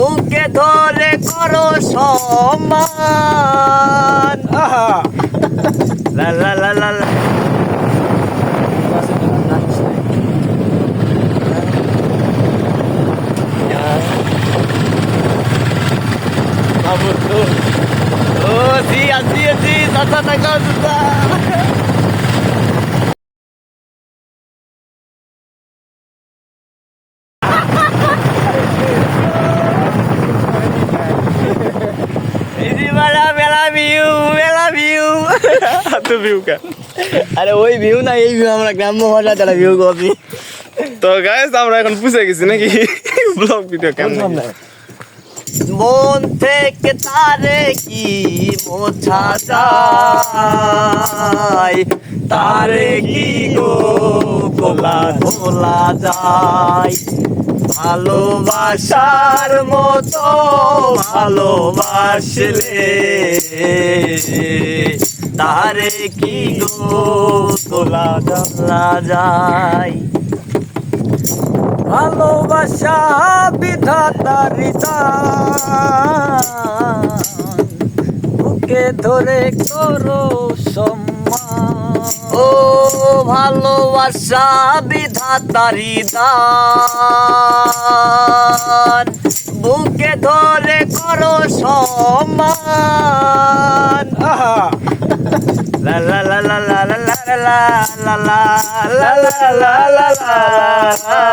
বুকে ধরে করো সম্মান লা লা লা লা লা Oh, see, I see, I see, that's what I got to malah bela view, bela view. তো ভিউ কা? আরে ওই ভিউ না এই ভিউ আমরা গ্রাম্য ভাষা তারা ভিউ কপি। তো গাইস আমরা এখন পুষে গেছি নাকি? ব্লগ ভিডিও কেমন মন থেকে তারে কি মোছা যায়? তারে কি গো গোলা গোলা যায়? ভালোবাসার মতো ভালোবাসলে তারে কি গো গোলা গোলা যায়? ভালোবাসা বিধাতার বুকে ধরে করো সম্মান ভালোবাসা বিধাতারি দান বুকে ধরে করো সম্মান আহা La la la la la la la la la la la la